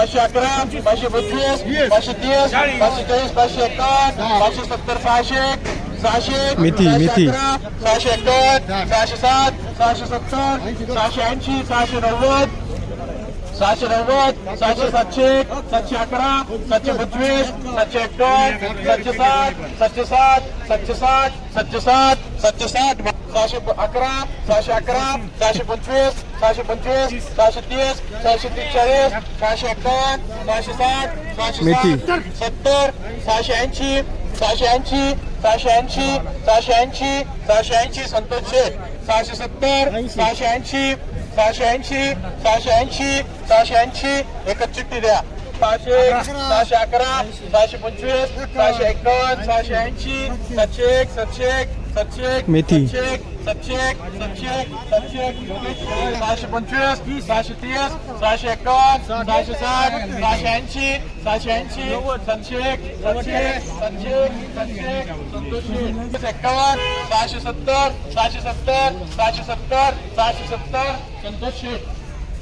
पाचशे अकरा पाचशे पंचवीस पाचशे तीस पाचशे चाळीस पाचशे एकावन्न पाचशे सत्तर सहाशे सहाशे मिती, सहाशे मिती. अकरा, सहाशे एकावन्न सहाशे सात सहाशे सत्तर सहाशे ऐंशी सहाशे नव्वद सहाशे नव्वद सहाशे सातशे सातशे अकरा सातशे पंचवीस सातशे एकावन्न सातशे साठ सातशे सात सातशे साठ सातशे सात सातशे साठ सहाशे अकरा सहाशे अकरा सहाशे पंचवीस सहाशे पंचवीस सहाशे तीस सहाशे तीस चाळीस सहाशे एकावन्न सहाशे साठ सहाशे सत्तर सहाशे ऐंशी सहाशे ऐंशी सहाशे ऐंशी सहाशे ऐंशी सहाशे ऐंशी संतोष शेठ सहाशे सत्तर सहाशे ऐंशी सहाशे ऐंशी सहाशे ऐंशी सहाशे ऐंशी एकच चिठ्ठी द्या. सहाशे सहाशे अकरा सहाशे पंचवीस सहाशे एकावन्न सहाशे ऐंशी सातशे एक सातशे एक सातशे एक. मेथी. सहाशे पंचवीस सहाशे तीस सहाशे एकावन्न सहाशे साठ सहाशे ऐंशी सहाशे ऐंशी. सातशे एक सातशे सातशे संतोषी. एकावन्न सहाशे सत्तर सहाशे सत्तर सहाशे सत्तर सहाशे सत्तर.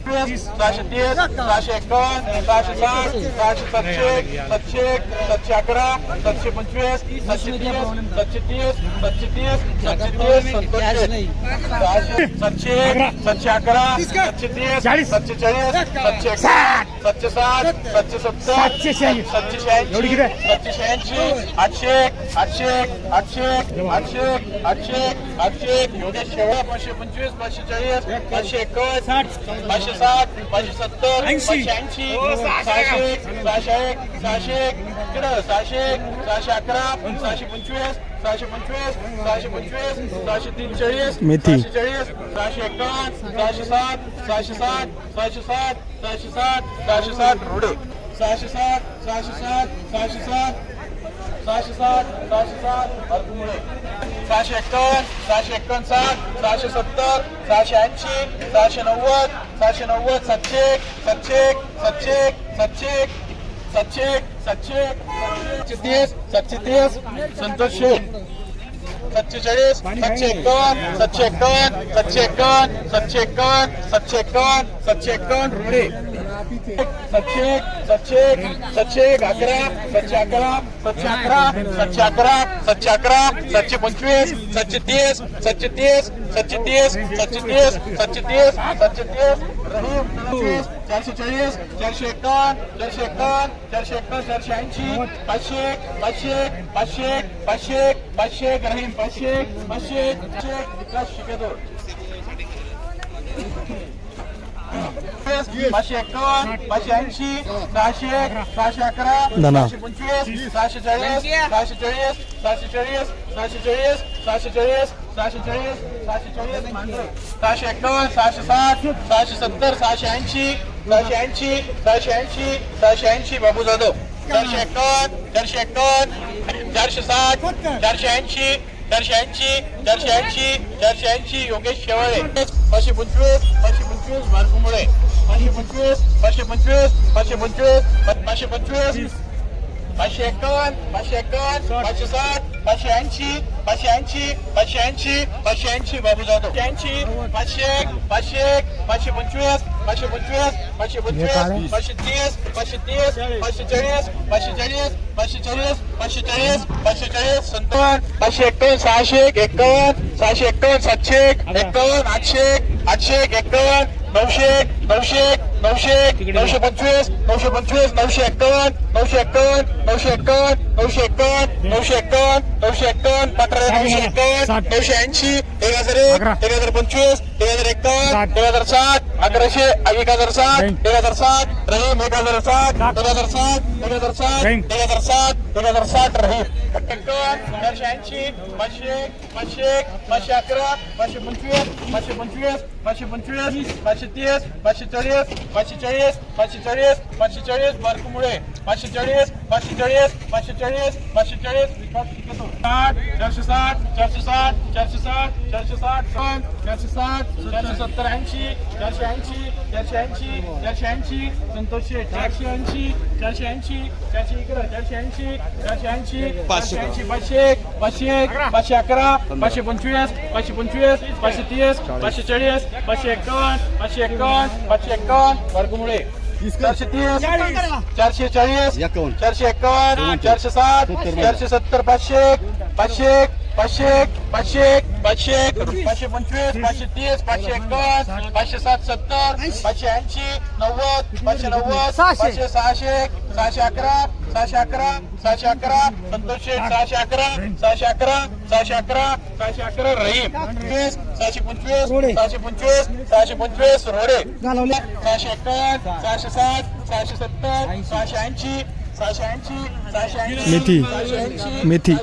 संतोषी सहाशे तीस सहाशे एकावन्न सहाशे साठ सहाशे सातशे सातशे सातशे अकरा सातशे पंचवीस सातशे तीस सातशे तीस सातशे तीस सातशे तीस संतोषी सहाशे सातशे एक सातशे अकरा सातशे तीस सातशे चाळीस सातशे सातशे साठ सातशे सत्तर सातशे शहाऐंशी. सातशे शहाऐंशी एवढी आठशे एक, आठशे एक, आठशे एक, आठशे एक, आठशे एक, आठशे. एक. योगेश शेवळा पाचशे पंचवीस पाचशे चाळीस पाचशे एकावन्न पाचशे साठ पाचशे सत्तर पाचशे ऐंशी सहाशे एक, सहाशे एक सहाशे एक किती सहाशे एक, सहाशे अकरा सहाशे पंचवीस सहाशे पंचवीस सहाशे पंचवीस सहाशे तीनचाळीस मेथी. सहाशे चाळीस सहाशे एकावन्न सहाशे सात सहाशे साठ सहाशे साठ सहाशे साठ सहाशे साठ रुडे सहाशे साठ सहाशे साठ सहाशे साठ सहाशे साठ सहाशे साठ अर्धमुळे सहाशे एक्कावन्न सहाशे एकोणसाठ साठ सहाशे सत्तर सहाशे ऐंशी सहाशे नव्वद सहाशे नव्वद सातशे एक, सातशे एक, सातशे एक, सातशे एक, सातशे एक, सातशे सातशे तीस सातशे तीस संतोष शेख सातशे सातशे एकावन्न सातशे एकावन्न सातशे एकावन्न सातशे एकावन्न सातशे एकावन्न सातशे एकावन्न रुपये सच्चे एक सातशे एक अकरा सच्चे अकरा सच्चे अकरा सच्चे अकरा अकरा पंचवीस सातशे तीस सच्चे तीस सच्चे तीस सच्चे तीस सच्चे तीस सच्चे तीस रहीम चारशे चाळीस चारशे एकावन्न चारशे एकावन्न चारशे एकावन्न चारशे ऐंशी पाचशे एक, पाचशे पाचशे पाचशे पाचशे रहीम पाचशे पाचशे विकास पाचशे पाचशे ऐंशी सहाशे सहाशे अकरा सहाशे पंचवीस सहाशे चाळीस सहाशे चाळीस सहाशे चाळीस सहाशे चाळीस सहाशे चाळीस सहाशे चाळीस सहाशे चाळीस सहाशे सहाशे साठ सहाशे सत्तर सहाशे ऐंशी सहाशे ऐंशी सहाशे ऐंशी सहाशे ऐंशी बाबू जाधव चारशे एकावन्न चारशे एकावन्न चारशे साठ चारशे ऐंशी चारशे ऐंशी चारशे ऐंशी चारशे ऐंशी योगेश शेवाळे पाचशे पंचवीस पाचशे पंचवीस बारकुमुळे. पाचशे पंचवीस पाचशे पंचवीस पाचशे पंचवीस पाचशे पंचवीस. पाचशे एकावन्न पाचशे एकावन्न पाचशे साठ पाचशे ऐंशी पाचशे ऐंशी पाचशे ऐंशी पाचशे ऐंशी बाबू जाधव. ऐंशी पाचशे एक पाचशे एक पाचशे पंचवीस पाचशे पंचवीस पाचशे पंचवीस पाचशे तीस पाचशे तीस पाचशे चाळीस पाचशे चाळीस पाचशे चाळीस पाचशे चाळीस पाचशे चाळीस सत्तावन्न पाचशे एकावन्न सहाशे एक एकावन्न सहाशे एकावन्न सातशे एक एकावन्न आठशे एक आठशे एक एकावन्न नऊशे एक नऊशे एक नऊशे एक नऊशे पंचवीस नऊशे पंचवीस नऊशे एकावन्न नऊशे एकावन्न नऊशे एकावन्न नऊशे एकावन्न नऊशे एकावन्न नऊशे एकावन्न पाठरा नऊशे एकावन्न नऊशे ऐंशी एक हजार एक एक हजार पंचवीस एक हजार एकावन्न एक हजार साठ अकराशे एक हजार साठ एक हजार साठ रहीम एक हजार साठ. एक हजार साठ एक हजार साठ एक हजार साठ एक हजार साठ रहीम. चारशे ऐंशी पाचशे पाचशे पाचशे अकरा पाचशे पंचवीस पाचशे पंचवीस पाचशे पंचवीस पाचशे तीस पाचशे चाळीस पाचशे चाळीस पाचशे चाळीस पाचशे चाळीस बारकुमुळे. पाचशे चाळीस पाचशे चाळीस पाचशे चाळीस पाचशे चाळीस टिकेतो साठ चारशे साठ चारशे साठ चारशे साठ चारशे साठ चारशे साठ चारशे सत्तर. ऐंशी चारशे ऐंशी चारशे ऐंशी चारशे ऐंशी संतोष शेठ चारशे ऐंशी चारशे ऐंशी चारशे इकडं चारशे ऐंशी चारशे ऐंशी पाचशे ऐंशी पाचशे एक पाचशे एक पाचशे अकरा पाचशे पंचवीस पाचशे पंचवीस पाचशे तीस पाचशे चाळीस पाचशे एकावन्न पाचशे एकावन्न पाचशे एकावन्न वर्गमुळे. चारशे तीस चारशे चाळीस चारशे एक्कावन्न चारशे साठ चारशे सत्तर पाचशे पाचशे पाचशे पाचशे पाचशे पाचशे पंचवीस पाचशे तीस पाचशे एक्कावन्न पाचशे सात सत्तर पाचशे ऐंशी नव्वद पाचशे नव्वद पाचशे सहाशे सहाशे अकरा सहाशे अकरा सहाशे अकरा संतोषे सहाशे अकरा सहाशे अकरा सहाशे अकरा सहाशे अकरा रहीम. पंचवीस सहाशे पंचवीस सहाशे पंचवीस सहाशे पंचवीस रोडे. सहाशे एक्कावन्न सहाशे साठ सहाशे सत्तर सहाशे ऐंशी मेथी. मेथी.